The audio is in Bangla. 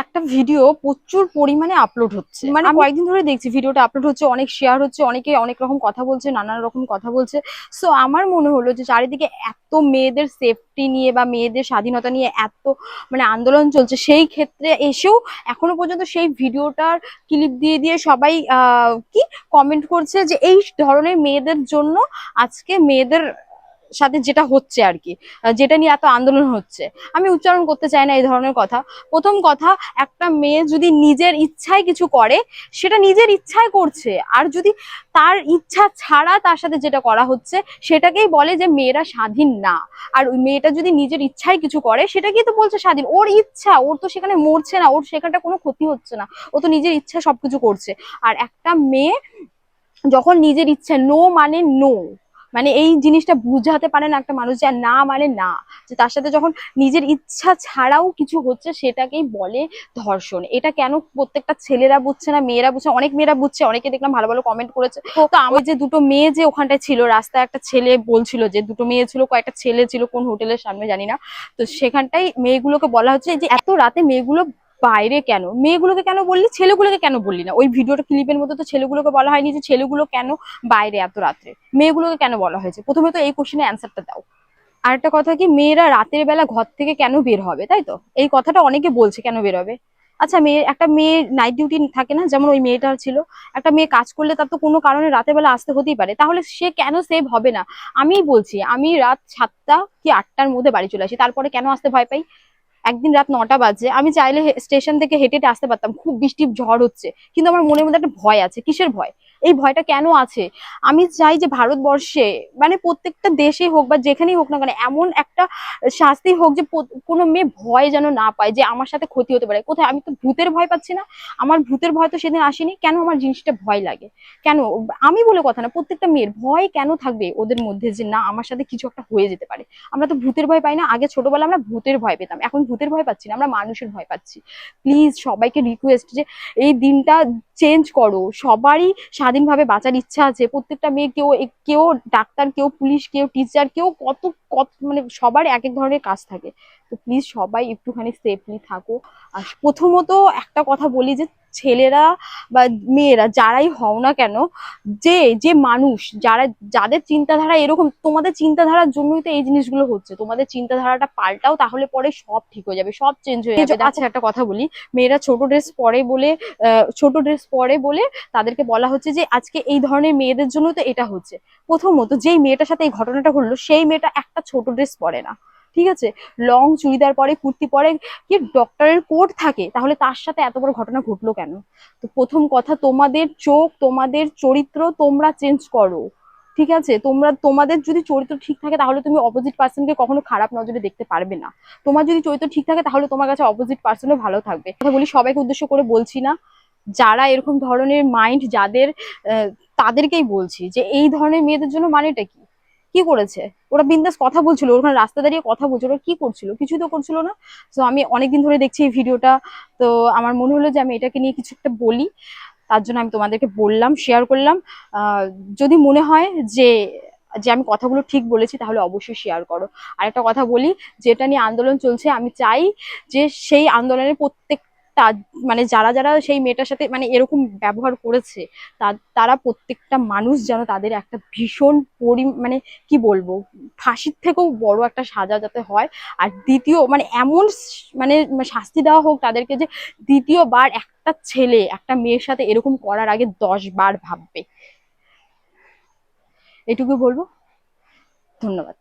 একটা ভিডিও প্রচুর পরিমাণে আপলোড হচ্ছে। মানে কয়েকদিন ধরে দেখছি ভিডিওটা আপলোড হচ্ছে অনেক শেয়ার হচ্ছে অনেকে অনেক রকম কথা বলছে নানান রকম কথা বলছে। সো আমার মনে হলো যে চারিদিকে এত মেয়েদের সেফটি নিয়ে বা মেয়েদের স্বাধীনতা নিয়ে এত মানে আন্দোলন চলছে সেই ক্ষেত্রে এসেও এখনও পর্যন্ত সেই ভিডিওটার ক্লিপ দিয়ে দিয়ে সবাই আহ, কি? কমেন্ট করছে যে এই ধরনের মেয়েদের জন্য আজকে মেয়েদের সাথে যেটা হচ্ছে আর কি যেটা নিয়ে এত আন্দোলন হচ্ছে। আমি উচ্চারণ করতে চাই না এই ধরনের কথা। প্রথম কথা, একটা মেয়ে যদি নিজের ইচ্ছায় কিছু করে, সেটা নিজের ইচ্ছায় করছে। আর যদি তার ইচ্ছা ছাড়া তার সাথে যেটা করা হচ্ছে, সেটাকেই বলে যে মেয়েরা স্বাধীন না। আর ওই মেয়েটা যদি নিজের ইচ্ছায় কিছু করে, সেটাকেই তো বলছে স্বাধীন। ওর ইচ্ছা, ওর তো সেখানে মরছে না, ওর সেখানটা কোনো ক্ষতি হচ্ছে না। ও তো নিজের ইচ্ছা সবকিছু করছে। আর একটা মেয়ে যখন নিজের ইচ্ছা নো মানে নো মানে এই জিনিসটা বুঝাতে পারে না একটা মানুষ যে না মানে না। যে তার সাথে যখন নিজের ইচ্ছা ছাড়াও কিছু হচ্ছে সেটাকেই বলে ধর্ষণ। এটা কেন প্রত্যেকটা ছেলেরা বুঝছে না, মেয়েরা বুঝছে অনেক মেয়েরা বুঝছে, অনেকে দেখলাম ভালো ভালো কমেন্ট করেছে। তো তো আমি যে দুটো মেয়ে যে ওখানটায় ছিল, রাস্তায় একটা ছেলে বলছিল যে দুটো মেয়ে ছিল, কয়েকটা ছেলে ছিল কোন হোটেলের সামনে জানি না। তো সেখানটাই মেয়েগুলোকে বলা হচ্ছে যে এত রাতে মেয়েগুলো বাইরে কেন? মেয়েগুলোকে কেন বললি? ছেলেগুলোকে কেন বললি না? ওই ভিডিওটা ক্লিপের মধ্যে তো ছেলেগুলোকে বলা হয়নি যে ছেলেগুলো কেন বাইরে এত রাত্রে? মেয়েগুলোকে কেন বলা হয়েছে? প্রথমে তো এই কোশ্চেনের অ্যান্সারটা দাও। আর একটা কথা কি, মেয়েরা রাতের বেলা ঘর থেকে কেন বের হবে, তাই তো? এই কথাটা অনেকে বলছে কেন বের হবে। আচ্ছা মেয়ে, একটা মেয়ে নাইট ডিউটি থাকে না, যেমন ওই মেয়েটার ছিল, একটা মেয়ে কাজ করলে তার তো কোনো কারণে রাতের বেলা আসতে হতেই পারে। তাহলে সে কেন সেভ হবে না? আমিই বলছি, আমি রাত সাতটা কি আটটার মধ্যে বাড়ি চলে আসি, তারপরে কেন আসতে ভয় পাই? একদিন রাত নটা বাজে, আমি চাইলে স্টেশন থেকে হেঁটে হেঁটে আসতে পারতাম। খুব বৃষ্টি, ঝড় হচ্ছে। কিন্তু আমার মনের মধ্যে একটা ভয় আছে। কিসের ভয়? এই ভয়টা কেন আছে? আমি চাই যে ভারতবর্ষে মানে প্রত্যেকটা দেশে হোক বা যেখানেই হোক না কেন, এমন একটা শাস্তি হোক যে কোনো মেয়ে ভয় যেন না পায়, যে আমার সাথে ক্ষতি হতে পারে। কোথায়? আমি তো ভূতের ভয় পাচ্ছি না। আমার ভূতের ভয় তো সেদিন আসেনি। কেন আমার জিনিসটা ভয় লাগে? কেন? আমি বলে কথা না, প্রত্যেকটা মেয়ের ভয় কেন থাকবে ওদের মধ্যে যে না, আমার সাথে কিছু একটা হয়ে যেতে পারে? আমরা তো ভূতের ভয় পাই না। আগে ছোটবেলা আমরা ভূতের ভয় পেতাম। এখন ভূতের ভয় পাচ্ছি না, আমরা মানুষের ভয় পাচ্ছি। প্লিজ সবাইকে রিকোয়েস্ট যে এই দিনটা চেঞ্জ করো। সবারই স্বাধীনভাবে বাঁচার ইচ্ছা আছে। প্রত্যেকটা মেয়ে কেউ কেউ ডাক্তার, কেউ পুলিশ, কেউ টিচার কেউ কত কত মানে সবার এক এক ধরনের কাজ থাকে। তো প্লিজ সবাই একটুখানি সেফলি থাকো। আর প্রথমত একটা কথা বলি যে, ছেলেরা বা মেয়েরা যারাই হও না কেন, যে যে মানুষ, যারা, যাদের চিন্তাধারা এরকম, তোমাদের চিন্তাধারার জন্যই তো এই জিনিসগুলো হচ্ছে। তোমাদের চিন্তাধারাটা পাল্টাও তাহলে পরে সব ঠিক হয়ে যাবে, সব চেঞ্জ হয়ে যাবে। আচ্ছা একটা কথা বলি, মেয়েরা ছোট ড্রেস পরে বলে ছোট ড্রেস পরে বলে তাদেরকে বলা হচ্ছে যে, আজকে এই ধরনের মেয়েদের জন্য তো এটা হচ্ছে। প্রথমত, যেই মেয়েটার সাথে এই ঘটনাটা ঘটলো, সেই মেয়েটা একটা ছোট ড্রেস পরে না, ঠিক আছে? লং চুড়িদার পরে, কুর্তি পরে, কি ডক্টরের কোট থাকে? তাহলে তার সাথে এত বড় ঘটনা ঘটলো কেন? তো প্রথম কথা, তোমাদের চোখ, তোমাদের চরিত্র তোমরা চেঞ্জ করো, ঠিক আছে? তোমরা, তোমাদের যদি চরিত্র ঠিক থাকে, তাহলে তুমি অপোজিট পার্সনকে কখনো খারাপ নজরে দেখতে পারবে না। তোমার যদি চরিত্র ঠিক থাকে, তাহলে তোমার কাছে অপোজিট পার্সনও ভালো থাকবে। কথা বলি, সবাইকে উদ্দেশ্য করে বলছি না। যারা এরকম ধরনের মাইন্ড যাদের তাদেরকেই বলছি যে, এই ধরনের মেয়েদের জন্য মানেটা কি? কি করেছে? ওরা বিন্দাস কথা বলছিল ওখানে রাস্তা দাঁড়িয়ে কথা বলছিল, ওরা কি করছিল? কিছু তো করছিল না। তো আমি অনেকদিন ধরে দেখছি এই ভিডিওটা, তো আমার মনে হলো যে আমি এটাকে নিয়ে কিছু একটা বলি। তার জন্য আমি তোমাদেরকে বললাম শেয়ার করলাম। যদি মনে হয় যে যে আমি কথাগুলো ঠিক বলেছি, তাহলে অবশ্যই শেয়ার করো। আর একটা কথা বলি, যেটা নিয়ে আন্দোলন চলছে, আমি চাই যে সেই আন্দোলনের প্রত্যেকটা মানে যারা যারা সেই মেয়েটার সাথে মানে এরকম ব্যবহার করেছে তারা প্রত্যেকটা মানুষ যেন তাদের একটা ভীষণ পরি মানে কি বলব, ফাঁসির থেকেও বড় একটা সাজা যাতে হয়। আর দ্বিতীয় মানে এমন মানে শাস্তি দেওয়া হোক তাদেরকে যে দ্বিতীয়বার একটা ছেলে একটা মেয়ের সাথে এরকম করার আগে দশ বার ভাববে। এটুকু বলব। ধন্যবাদ।